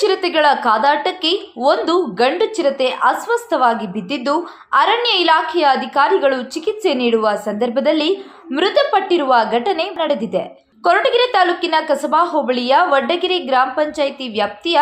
ಚಿರತೆಗಳ ಕಾದಾಟಕ್ಕೆ ಒಂದು ಗಂಡು ಚಿರತೆ ಅಸ್ವಸ್ಥವಾಗಿ ಬಿದ್ದಿದ್ದು, ಅರಣ್ಯ ಇಲಾಖೆಯ ಅಧಿಕಾರಿಗಳು ಚಿಕಿತ್ಸೆ ನೀಡುವ ಸಂದರ್ಭದಲ್ಲಿ ಮೃತಪಟ್ಟಿರುವ ಘಟನೆ ನಡೆದಿದೆ. ಕೊರಟಗೆರೆ ತಾಲೂಕಿನ ಕಸಬಾ ಹೋಬಳಿಯ ವಡ್ಡಗಿರಿ ಗ್ರಾಮ ಪಂಚಾಯಿತಿ ವ್ಯಾಪ್ತಿಯ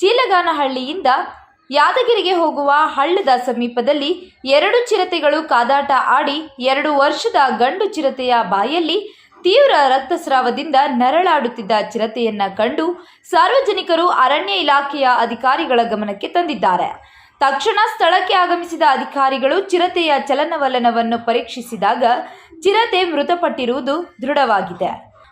ಚೀಲಗಾನಹಳ್ಳಿಯಿಂದ ಯಾದಗಿರಿಗೆ ಹೋಗುವ ಹಳ್ಳದ ಸಮೀಪದಲ್ಲಿ ಎರಡು ಚಿರತೆಗಳು ಕಾದಾಟ ಆಡಿ ಎರಡು ವರ್ಷದ ಗಂಡು ಚಿರತೆಯ ಬಾಯಲ್ಲಿ ತೀವ್ರ ರಕ್ತಸ್ರಾವದಿಂದ ನರಳಾಡುತ್ತಿದ್ದ ಚಿರತೆಯನ್ನ ಕಂಡು ಸಾರ್ವಜನಿಕರು ಅರಣ್ಯ ಇಲಾಖೆಯ ಅಧಿಕಾರಿಗಳ ಗಮನಕ್ಕೆ ತಂದಿದ್ದಾರೆ. ತಕ್ಷಣ ಸ್ಥಳಕ್ಕೆ ಆಗಮಿಸಿದ ಅಧಿಕಾರಿಗಳು ಚಿರತೆಯ ಚಲನವಲನವನ್ನು ಪರೀಕ್ಷಿಸಿದಾಗ ಚಿರತೆ ಮೃತಪಟ್ಟಿರುವುದು ದೃಢವಾಗಿದೆ.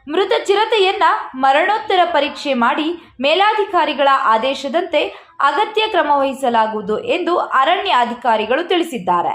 ಮೃತ ಚಿರತೆಯನ್ನ ಮರಣೋತ್ತರ ಪರೀಕ್ಷೆ ಮಾಡಿ ಮೇಲಾಧಿಕಾರಿಗಳ ಆದೇಶದಂತೆ ಅಗತ್ಯ ಕ್ರಮ ವಹಿಸಲಾಗುವುದು ಎಂದು ಅರಣ್ಯ ಅಧಿಕಾರಿಗಳು ತಿಳಿಸಿದ್ದಾರೆ.